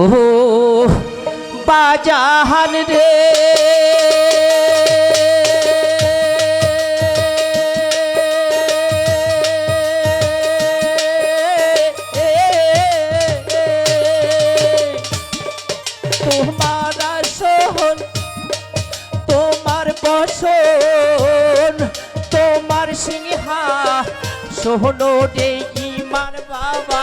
ও বাজাহান রে। তোমার আসন তোমার বসন তোমার সিংহা সোহন দেই মার বাবা।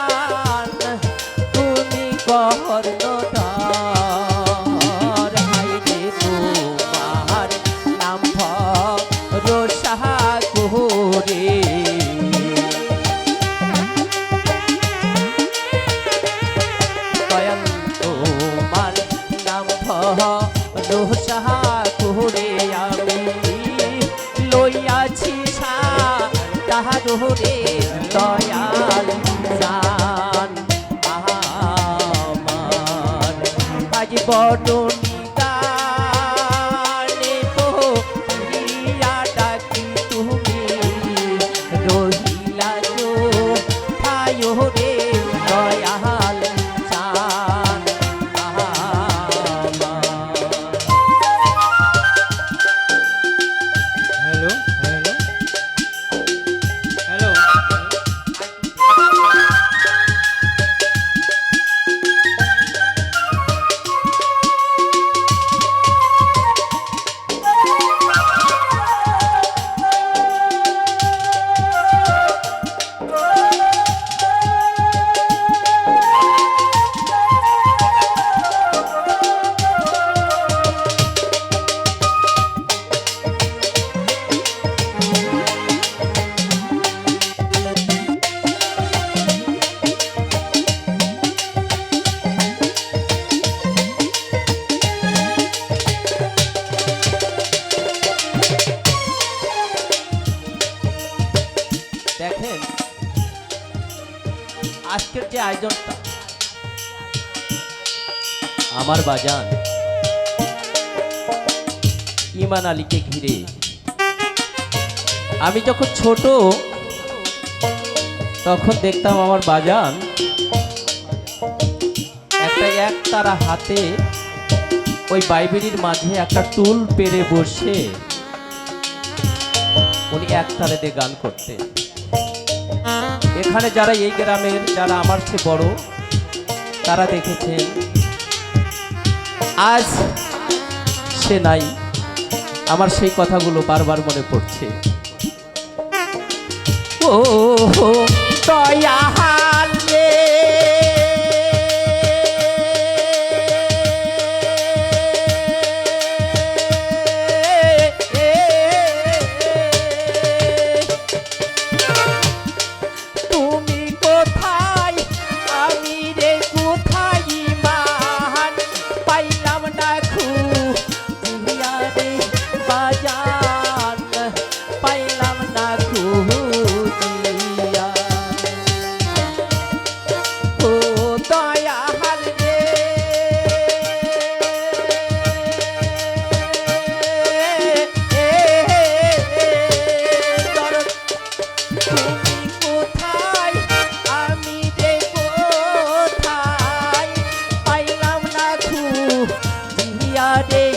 পটন যে আয়োজনটা, আমার বাজান, ইমান আলীকে ঘিরে। আমি যখন ছোট, তখন দেখতাম আমার বাজান একটা এক তারা হাতে ওই বাইবেরির মাঝে একটা টুল পেরে বসে উনি এক দিয়ে গান করতেন। এখানে যারা এই গ্রামের, যারা আমার চেয়ে বড়, তারা দেখেছেন, আজ সে নাই। আমার সেই কথাগুলো বারবার মনে পড়ছে। ও দয়াল Radhe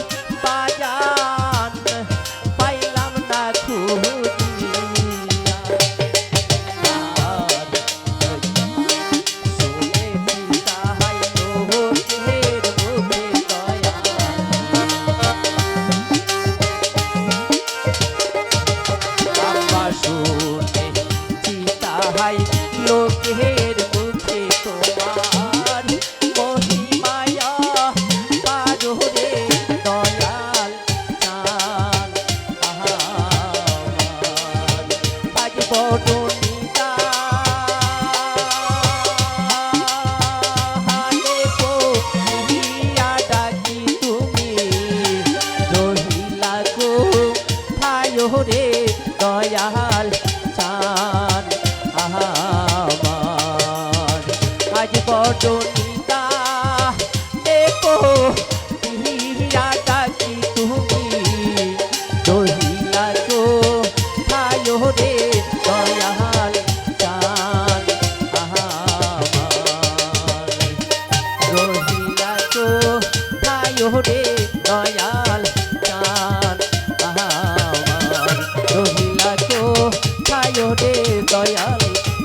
দয়াল চান আমার। আজ বড়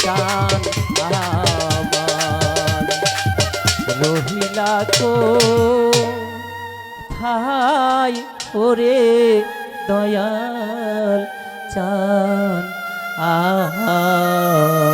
চান আমার। রহিলা তো থাই ওরে দয়াল চান আমার